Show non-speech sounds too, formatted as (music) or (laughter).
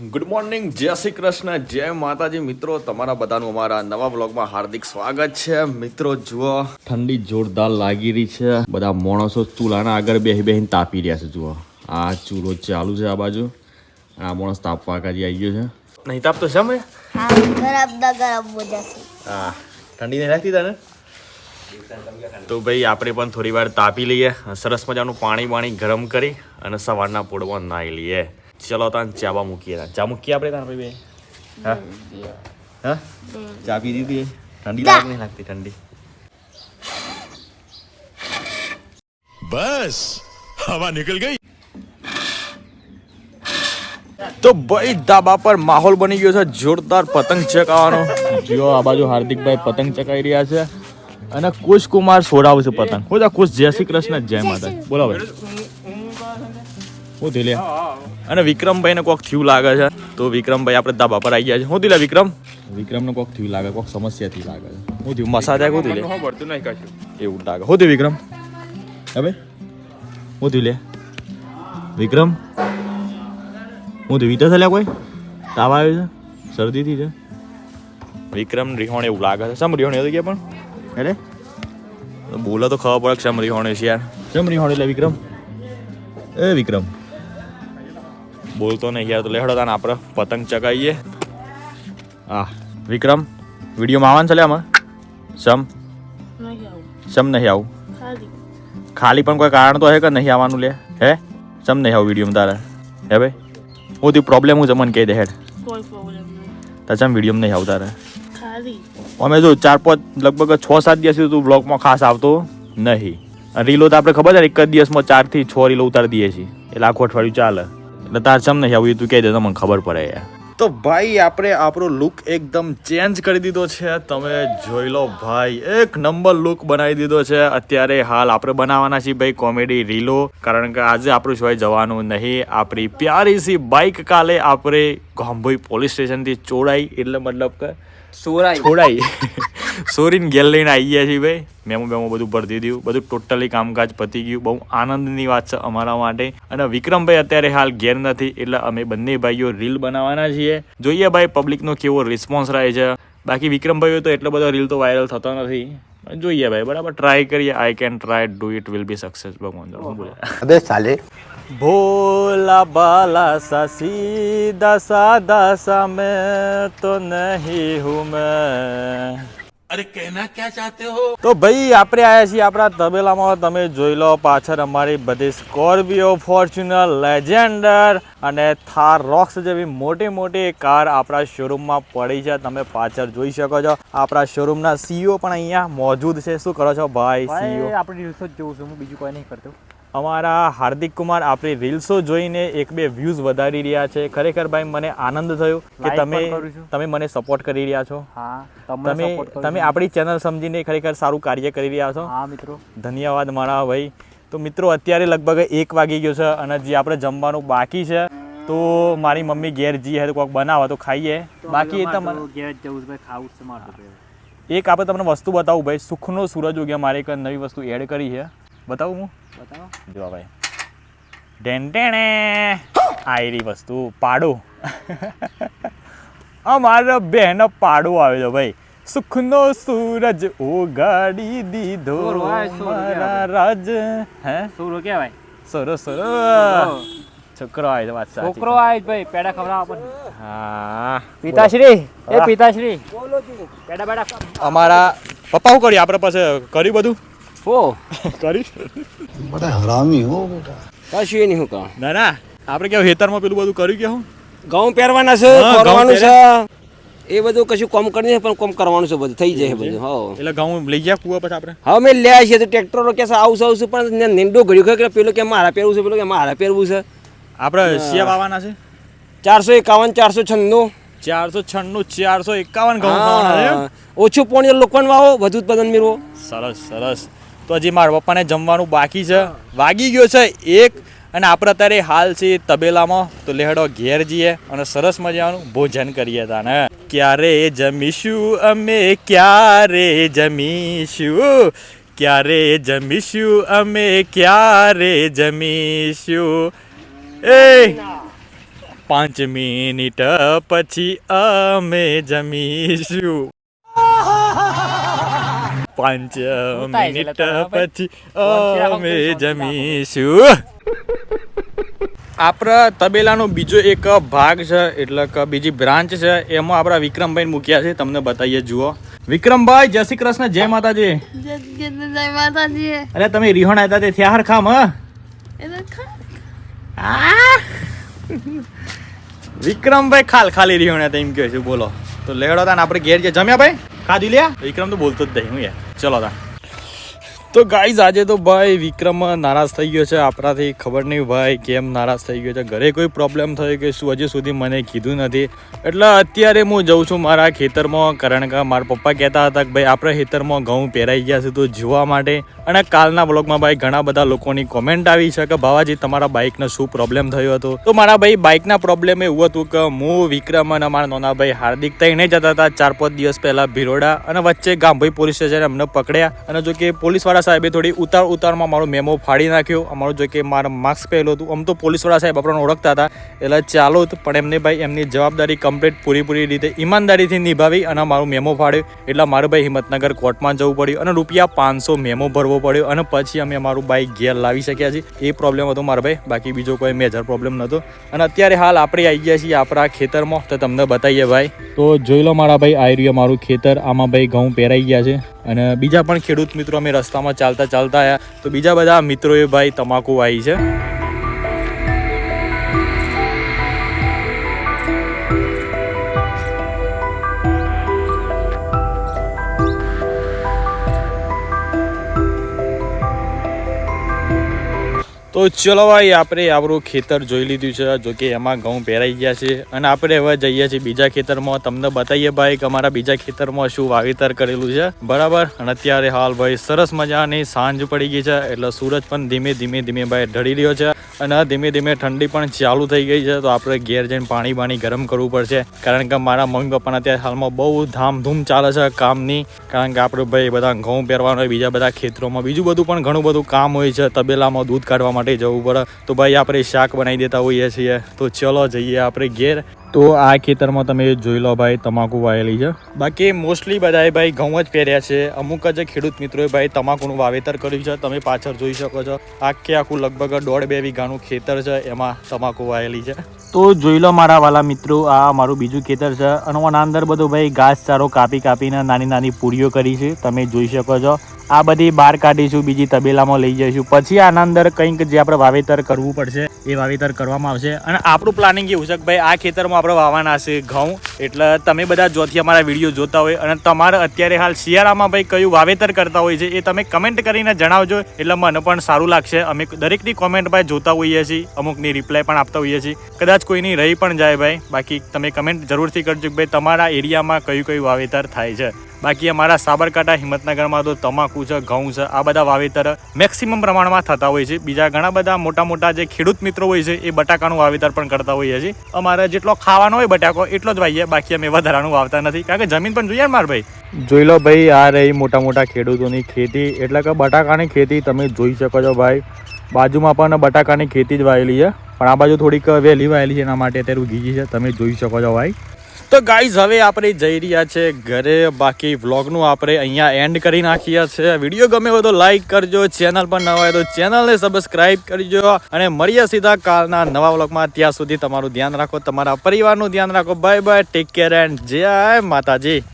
Good morning જય શ્રી કૃષ્ણ જય માતાજી. મિત્રો તમારા બધાનું અમારા નવા બ્લોગમાં હાર્દિક સ્વાગત છે. મિત્રો જુઓ ઠંડી જોરદાર લાગી રહી છે. બધા માણસો ચૂલાના આગળ બેસી બેસીને તાપી રહ્યા છે જુઓ. આ ચૂલો ચાલુ છે આ બાજુ. આ માણસ તાપવા કાજી આવી ગયો છે. નહીં તાપતો છે અમે? હા ઠંડી નહીં લાગતી તને તો ભાઈ આપણે પણ થોડી વાર તાપી લઈએ. સરસ મજાનું પાણી પાણી ગરમ કરી અને સવારના પોળમાં નાહી લઈએ. ચલો તાન ચાવા મૂકીએ તાન. ચા મૂકીએ આપણે તાન ભાઈ બે? હા? ચા પી દીધી ઠંડી લાગે નહીં લાગતી ઠંડી. બસ હવા નીકળ ગઈ. તો ભાઈ ધાબા પર માહોલ બની ગયો છે જોરદાર પતંગ ચકાવવાનો જો આ બાજુ હાર્દિકભાઈ પતંગ ચકાવી રહ્યા છે. અને કુશ કુમાર છે પતંગ. બોલા કુશ જય શ્રી કૃષ્ણ જય માતા બોલો ભાઈ. હું દિલે અને વિક્રમભાઈ ને કોક થયું લાગે છે તો વિક્રમભાઈ આપણે ધાબા પર આવી ગયા છે. હું દિલે વિક્રમ. વિક્રમ ને કોક થયું લાગે કોક સમસ્યા થી લાગે છે. હું થયું મસાજ હું દિલે એવું લાગે. હું થયું વિક્રમ. હવે હું થયું લે વિક્રમ. હું થયું વિતા થયા કોઈ? તાવ આવ્યો છે? શરદીથી છે? વિક્રમ રિહોણ એવું લાગે છે. સમ રિહોણ એવું કે પણ? અરે બોલો તો ખબર પડે સમ રિહોણ છે યાર. સમ રિહોણ એટલે વિક્રમ? એ વિક્રમ. બોલતો નહીં યાર તો લેહડો તાને આપણે પતંગ ચગાવીએ. આ વિક્રમ વિડીયોમાં આવવાનું છે લે આમાં? સમ સમ નહીં આવું? ખાલી. પણ કોઈ કારણ તો હે કે નહીં આવવાનું લે? હે? સમ નહીં આવું વિડીયોમાં તારે? હે ભાઈ? હું તી પ્રોબ્લેમ હું જમન કહી દે હેડ. ચમ વિડીયોમાં નહીં આવતા તારે? અમે જો ચાર પાંચ લગભગ છ સાત દિવસ તું બ્લોગમાં ખાસ આવતો નહીં. રીલો તો આપણે ખબર છે ને એક જ દિવસમાં ચારથી છ રીલો ઉતારી દઈએ છીએ. એટલે આખું અઠવાડિયું ચાલે. એટલે તાર ચમ નહીં આવું તું કહી દે મને ખબર પડે. તો ભાઈ, આપણે આપણો લુક એકદમ ચેન્જ કરી દીધો છે. તમે જોઈ લો ભાઈ, એક નંબર લુક બનાવી દીધો છે. અત્યારે હાલ આપણે બનાવવાના છીએ ભાઈ કોમેડી રીલો કારણ કે આજે આપણું સિવાય જવાનું નહીં. આપણી પ્યારી સી બાઇક કાલે આપણે કામભાઈ પોલીસ સ્ટેશનથી ચોરાઈ એટલે મતલબ કે ચોરાઈ. છોડાઈ સોરીને (laughs) ગેલ લઈને આવી ગયા છીએ ભાઈ. મેમો બેમો બધું ભરતી દીધું. બધું ટોટલી કામકાજ પતી ગયું. બહુ આનંદની વાત છે અમારા માટે. અને વિક્રમભાઈ અત્યારે હાલ ઘેર નથી એટલે અમે બંને ભાઈઓ રીલ બનાવવાના છીએ. જોઈએ ભાઈ પબ્લિકનો કેવો રિસ્પોન્સ રહે છે. બાકી વિક્રમભાઈઓ તો એટલો બધો રીલ તો વાયરલ થતો નથી. જોઈએ ભાઈ બરાબર ટ્રાય કરીએ. I can try do it will be success ભગવાન બોલે. અબે ભોલા બાલા સા સીધા સાધા સા તો નહીં હું મેં. અરે કહેના ક્યાં ચાહતે હો? તો ભાઈ આપણે આયા છીએ આપણા તબેલામાં. તમે જોઈ લો પાછળ અમારી બધી સ્કોર્પિયો ફોર્ચ્યુનર લેજેન્ડર અને થાર રોક્સ જેવી મોટી મોટી કાર આપણા શોરૂમમાં પડી છે. તમે પાછળ જોઈ શકો છો. આપણા શોરૂમના સીઓ પણ અહીંયા મોજૂદ છે. શું કરો છો ભાઈ સીઈઓ આપણે રીલ્સ જ જોઉં છું. હું બીજું કોઈ નહીં કરતો. અમારા હાર્દિક કુમાર આપણી રીલ્સો જોઈને એક બે વ્યૂઝ વધારી રહ્યા છે. ખરેખર ભાઈ મને આનંદ થયો કે તમે. તમે મને સપોર્ટ કરી રહ્યા છો. તમે તમે આપણી ચેનલ સમજીને ખરેખર સારું કાર્ય કરી રહ્યા છો. હા મિત્રો. ધન્યવાદ મારા ભાઈ. તો મિત્રો અત્યારે લગભગ એક વાગી ગયો છે અને જે આપણે જમવાનું બાકી છે તો મારી મમ્મી ઘેર જી હે તો કોઈક બનાવે તો ખાઈએ. બાકી એ તમને ઘેર જવું ભાઈ ખાવું છે મારે એક આપણે તમને વસ્તુ બતાવું ભાઈ સુખનો સૂરજ ઉગ્યા મારે એક નવી વસ્તુ એડ કરી છે. બતાવું હું? બતાવો. જો ભાઈ. ઢેંટેણે આયરી વસ્તુ પાડો. (laughs) અમારો બહેનો પાડો આવ્યો છે ભાઈ. સુખનો સૂરજ ઉગાડી દીધો મારા રાજ. હે? સૂરો કહેવાય સરો સરો. છોકરો આવે છે વાત સાચી. છોકરો આવે ભાઈ પેડા ખવડાવો આપણને હા. પિતાશ્રી એ પિતાશ્રી. બોલો જી. પેડા બેડા અમારા પપ્પા શું કર્યું? આપણે પાસે કર્યું બધું? ઓ કરીશ બધા હરામી હો બેટા. કશું નહીં હું કહું. ના ના. આપણે કેવું હેતરમાં પેલું બધું કર્યું કે હું? ઘઉં પહેરવાના છે કરવાનું છે. એ બધું કશું કોમ કરી પણ કોમ કરવાનું છે બધું થઈ જાય બધું હો. એટલે ઘઉં લઈ ગયા કુવા પછી આપણે. હવે મેં લે છે તો ટ્રેક્ટરો કે આવશે આવશું પણ નિંડો ઘડ્યું કે પેલું કે મારા પહેરવું છે પેલું કે મારા પહેરવું છે. આપણે શિયા વાવવાના છે? ચારસો એકાવન ચારસો છન્નું. ચારસો છન્નું ચારસો એકાવન ઘઉં ઓછું પોણી લોકવાન વાવો વધુ ઉત્પાદન મેળવો. સરસ સરસ. તો હજી મારા પપ્પાને જમવાનું બાકી છે. વાગી ગયો છે એક અને આપણે અત્યારે હાલ છે તબેલામાં. તો લેહડો ઘેર જઈએ અને સરસ મજાનું ભોજન કરીએ તા ને ક્યારે જમીશું અમે? ક્યારે જમીશું? ક્યારે જમીશું અમે? ક્યારે જમીશું? એ! પાંચ મિનિટ પછી અમે જમીશું. પાંચ મિનિટ પછી અમે જમીશું. આપણા તબેલાનો બીજો એક ભાગ છે એટલે કે બીજી બ્રાન્ચ છે એમાં આપણા વિક્રમભાઈ મૂક્યા છે. તમને બતાવીએ જુઓ. વિક્રમભાઈ જય શ્રી કૃષ્ણ જય માતાજી. જય માતાજી. અરે તમે રિહોણ આવ્યા તે થયા હરખામ હ? વિક્રમભાઈ ખાલ ખાલી રિહોણ હતા એમ કહે છે બોલો. તો લેવડો તા ને આપણે ઘેર જે જમ્યા ભાઈ? ખાધી લ્યા? વિક્રમ તો બોલતો જ નહીં હું યાર. ચલો તા તો ગાઈઝ આજે તો ભાઈ વિક્રમ નારાજ થઈ ગયો છે. આપણાથી ખબર નહીં ભાઈ કેમ નારાજ થઈ ગયો છે. ઘરે કોઈ પ્રોબ્લેમ થયો કે શું? હજી સુધી મને કીધું નથી. એટલે અત્યારે હું જઉં છું મારા ખેતરમાં, કારણ કે મારા પપ્પા કહેતા હતા કે ભાઈ, આપણા ખેતરમાં ઘઉં પહેરાઈ ગયા છે તો જોવા માટે. અને કાલના બ્લોગમાં ભાઈ ઘણા બધા લોકોની કોમેન્ટ આવી છે કે બાવાજી તમારા બાઇકનો શું પ્રોબ્લેમ થયો હતો? તો મારા ભાઈ બાઇકના પ્રોબ્લેમ એવું હતું કે, હું, વિક્રમ અને મારા નાના ભાઈ હાર્દિક એને જતા હતા ચાર પાંચ દિવસ પહેલા ભિરોડા અને વચ્ચે ગામભાઈ પોલીસ સ્ટેશન એમને પકડ્યા. અને જો કે પોલીસવાળા સાહેબે થોડી ઉતાર ઉતારમાં મારો મેમો ફાડી નાખ્યો. અમારો જો કે મારા માર્ક્સ પહેલું હતું. આમ તો પોલીસવાળા સાહેબ આપણને ઓળખતા હતા. એટલે ચાલો પણ એમને ભાઈ એમની જવાબદારી કમ્પ્લીટ પૂરીપૂરી રીતે ઈમાનદારીથી નિભાવી અને મારું મેમો ફાડ્યો. એટલે મારે ભાઈ હિંમતનગર કોર્ટમાં જવું પડ્યું અને રૂપિયા પાંચસો મેમો ભરવો પડ્યો અને પછી અમે અમારું બાઇક ઘેર લાવી શક્યા છીએ. એ પ્રોબ્લેમ હતો મારા ભાઈ. બાકી બીજો કોઈ મેજર પ્રોબ્લેમ નહોતો. અને અત્યારે હાલ આપણે આવી ગયા છીએ આપણા ખેતરમાં. તો તમને બતાવીએ ભાઈ. તો જોઈ લો મારા ભાઈ, આવી રહ્યો મારું ખેતર. આમાં ભાઈ ઘઉં પહેરાઈ ગયા છે. અને બીજા પણ ખેડૂત મિત્રો અમે રસ્તામાં ચાલતા ચાલતા આવ્યા તો બીજા બધા મિત્રોએ ભાઈ તમાકુ આવી છે. તો ચલો ભાઈ, આપણે આપણું ખેતર જોઈ લીધું છે, જો કે એમાં ઘઉં પહેરાઈ ગયા છે. અને આપણે હવે જઈએ છીએ બીજા ખેતરમાં. તમને બતાવીએ ભાઈ કે અમારા બીજા ખેતરમાં શું વાવેતર કરેલું છે. બરાબર? અને અત્યારે હાલ ભાઈ સરસ મજાની સાંજ પડી ગઈ છે, એટલે સૂરજ પણ ધીમે ધીમે ધીમે ભાઈ ઢળી રહ્યો છે. અને ધીમે ધીમે ઠંડી પણ ચાલુ થઈ ગઈ છે, તો આપણે ઘેર જઈને પાણી બાણી ગરમ કરવું પડશે. કારણ કે મારા મમ્મી પપ્પાના અત્યારે હાલમાં બહુ ધામધૂમ ચાલે છે કામની. કારણ કે આપણે ભાઈ બધા ઘઉં પહેરવાનું હોય, બીજા બધા ખેતરોમાં, બીજું બધું પણ ઘણું બધું કામ હોય છે, તબેલામાં દૂધ કાઢવા માટે જવું પડે. તો ભાઈ આપણે શાક બનાવી દેતા હોઈએ છીએ. તો ચલો જઈએ આપણે ઘેર. તો આ ખેતરમાં તમે જોઈ લો ભાઈ, તમાકુ વાયેલી છે. બાકી મોસ્ટલી બધાએ ભાઈ ઘઉં જ પહેર્યા છે. અમુક જ ખેડૂત મિત્રોએ ભાઈ તમાકુનું વાવેતર કર્યું છે. તમે પાછળ જોઈ શકો છો. આખે આખું લગભગ દોઢ બે વીઘાનું ખેતર છે. એમાં તમાકુ વાયેલી છે. તો જોઈ લો મારા વાલા મિત્રો, આ મારું બીજું ખેતર છે. અને આના અંદર બધું ભાઈ ઘાસચારો કાપી કાપીને નાની નાની પૂરીઓ કરી છે. તમે જોઈ શકો છો. આ બધી બહાર કાઢીશું, બીજી તબેલામાં લઈ જઈશું. પછી આના અંદર કંઈક જે આપણે વાવેતર કરવું પડશે, એ વાવેતર કરવામાં આવશે. અને આપણું પ્લાનિંગ એવું છે કે ભાઈ, આ ખેતરમાં આપણે વાવવાના છે ઘઉં. એટલે તમે બધા જોથી અમારા વીડિયો જોતા હોય. અને તમારે અત્યારે હાલ શિયાળામાં ભાઈ કયું વાવેતર કરતા હોય છે, એ તમે કમેન્ટ કરીને જણાવજો. એટલે મને પણ સારું લાગશે. અમે દરેકની કોમેન્ટ ભાઈ જોતા હોઈએ છીએ. અમુકની રિપ્લાય પણ આપતા હોઈએ છીએ. કદાચ કોઈની રહી પણ જાય ભાઈ. બાકી તમે કમેન્ટ જરૂરથી કરજો કે ભાઈ, તમારા એરિયામાં કયું કયું વાવેતર થાય છે. બાકી અમારા સાબરકાંઠા, હિંમતનગરમાં તો તમાકુ છે, ઘઉં છે, આ બધા વાવેતર મેક્સિમમ પ્રમાણમાં થતા હોય છે. બીજા ઘણા બધા મોટા મોટા જે ખેડૂત મિત્રો હોય છે, એ બટાકાનું વાવેતર પણ કરતા હોઈએ છીએ. અમારે જેટલો ખાવાનો હોય બટાકો, એટલો જ વાવીએ. બાકી અમે વધારાનું વાવતા નથી. કારણ કે જમીન પણ જોઈએ માર ભાઈ. જોઈ લો ભાઈ, આ રહી મોટા મોટા ખેડૂતોની ખેતી. એટલે કે બટાકાની ખેતી તમે જોઈ શકો છો ભાઈ. બાજુમાં પણ બટાકાની ખેતી જ વાયેલી છે. પણ આ બાજુ થોડીક વહેલી વાયેલી છે, એના માટે અત્યારે ઉગી છે. તમે જોઈ શકો છો ભાઈ. તો ગાઈઝ હવે આપણે જઈ રહ્યા છે ઘરે. બાકી વ્લોગનું આપણે અહીંયા એન્ડ કરી નાખીએ છે વીડિયો ગમે હોય તો લાઈક કરજો. ચેનલ પર નવા હોય તો ચેનલને સબસ્ક્રાઇબ કરજો. અને મળીએ સીધા કાલના નવા વ્લોગમાં ત્યાં સુધી તમારું ધ્યાન રાખો, તમારા પરિવારનું ધ્યાન રાખો. Bye bye take care and જય માતાજી.